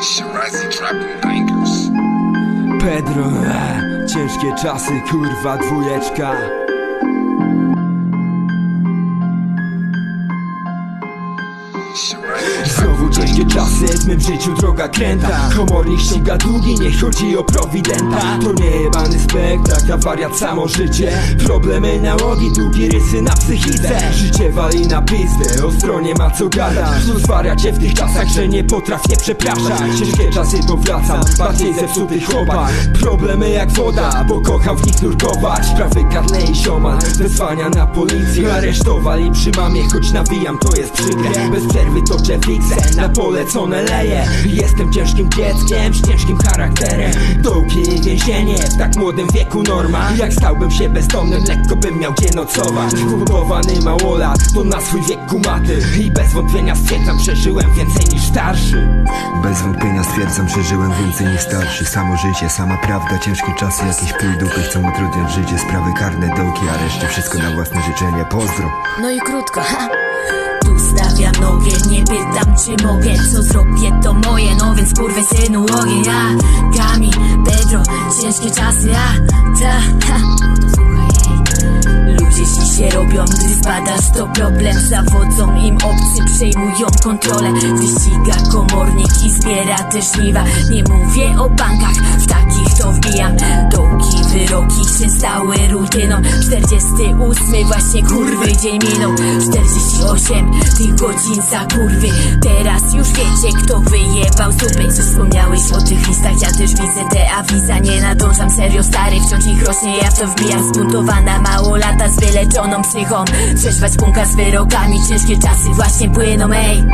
Dropping bangers. Pedro, ciężkie czasy, kurwa dwójeczka. Znowu ciężkie czasy, w mym życiu droga kręta. Komornik ściąga długi, nie chodzi o prowidenta. To nie jebany spektakl, wariat samo życie. Problemy nałogi, długi rysy na psychice. Życie wali na pizdę, o stronie ma co gadać. Znów wariacie w tych czasach, że nie potrafię przepraszać? Ciężkie czasy powracam, bardziej zepsuty chłopak. Problemy jak woda, bo kocham w nich nurkować. Sprawy karne i siomal, wezwania na policję. Aresztowali przy mamie, choć nawijam, to jest przykre. Bez przerwy toczę fiksę, na polecone leje. Jestem ciężkim dzieckiem, z ciężkim charakterem. Dołki i więzienie, w tak młodym wieku norma. Jak stałbym się bezdomnym, lekko bym miał gdzie nocować. Kupowany małolat, to na swój wiek kumaty. I bez wątpienia stwierdzam, przeżyłem więcej niż starszy. Bez wątpienia stwierdzam, że żyłem więcej niż starszy. Samo życie, sama prawda, ciężkie czasy Jakieś pójdupy chcą utrudniać życie. Sprawy karne, dołki, areszty, wszystko na własne życzenie. Pozdro. No i krótko, ha nogę, nie pytam czy mogę Co zrobię to moje, no więc kurwy synu ogień Ja, Gami, Pedro, ciężkie czasy, ja Ta, ha. Ludzie ci się robią, gdy spadasz to problem. Zawodzą im obcy, przejmują kontrolę. Wyściga komornik i zbiera te żniwa Nie mówię o bankach, w takich to wbijam Dołki, wyroki się stały rutyną 48 właśnie kurwy dzień minął. 48 tych godzin za kurwy. Teraz już wiecie kto wyjebał zupy Coś wspomniałeś o tych listach, ja też widzę te awiza Nie nadążam. Serio stary, wciąż ich rośnie. Ja w to wbijam. Zbuntowana mało lata z wyleczoną psychą. Trzeźwać punka z wyrokami, ciężkie czasy właśnie płyną ej